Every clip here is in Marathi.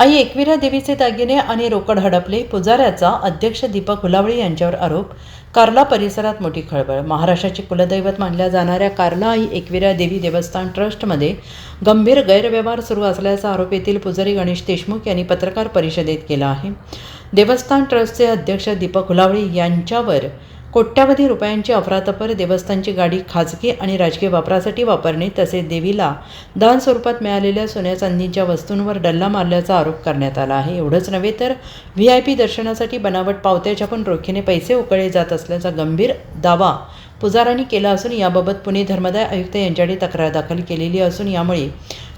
आई एकविरा देवीचे दागिने आणि रोकड हडपले. पुजाऱ्याचा अध्यक्ष दीपक हुलावळी यांच्यावर आरोप. कार्ला परिसरात मोठी खळबळ. महाराष्ट्राची कुलदैवत मानल्या जाणाऱ्या कार्ला आई एकविरा देवी देवस्थान ट्रस्टमध्ये गंभीर गैरव्यवहार सुरू असल्याचा आरोप येथील पुजारी गणेश देशमुख यांनी पत्रकार परिषदेत केला आहे. देवस्थान ट्रस्टचे अध्यक्ष दीपक हुलावळी यांच्यावर कोट्यावधी रुपयांची अफरातफर देवस्थानची गाडी खाजगी आणि राजकीय वापरासाठी वापरणे तसेच देवीला दान स्वरूपात मिळालेल्या सोन्या चांदीच्या वस्तूंवर डल्ला मारल्याचा आरोप करण्यात आला आहे. एवढंच नव्हे तर व्ही आय पी दर्शनासाठी बनावट पावत्या छापून रोखीने पैसे उकळले जात असल्याचा गंभीर दावा पुजारांनी केला असून याबाबत पुणे धर्मदाय आयुक्त यांच्याकडे तक्रार दाखल केलेली असून यामुळे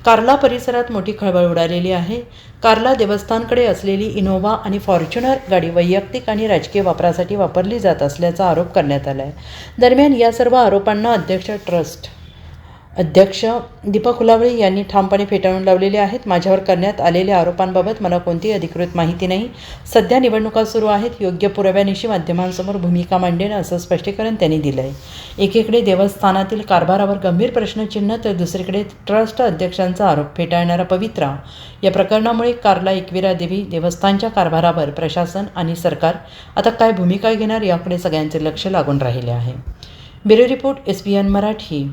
कार्ला परिसरात मोठी खळबळ उडालेली आहे. कार्ला देवस्थानकडे असलेली इनोव्हा आणि फॉर्च्युनर गाडी वैयक्तिक आणि राजकीय वापरासाठी वापरली जात असल्याचा आरोप करण्यात आला आहे दरम्यान या सर्व आरोपांना अध्यक्ष ट्रस्ट अध्यक्ष दीपक कुलावळे यांनी ठामपणे फेटाळून लावलेले आहेत. माझ्यावर करण्यात आलेल्या आरोपांबाबत मला कोणतीही अधिकृत माहिती नाही. सध्या निवडणुका सुरू आहेत. योग्य पुराव्यानिशी माध्यमांसमोर भूमिका मांडेन असं स्पष्टीकरण त्यांनी दिलं आहे एकीकडे देवस्थानातील कारभारावर गंभीर प्रश्नचिन्ह तर दुसरीकडे ट्रस्ट अध्यक्षांचा आरोप फेटाळणारा पवित्रा. या प्रकरणामुळे कारला एकविरा देवी देवस्थानच्या कारभारावर प्रशासन आणि सरकार आता काय भूमिका घेणार याकडे सगळ्यांचे लक्ष लागून राहिले आहे. Bureau report S B N Marathi.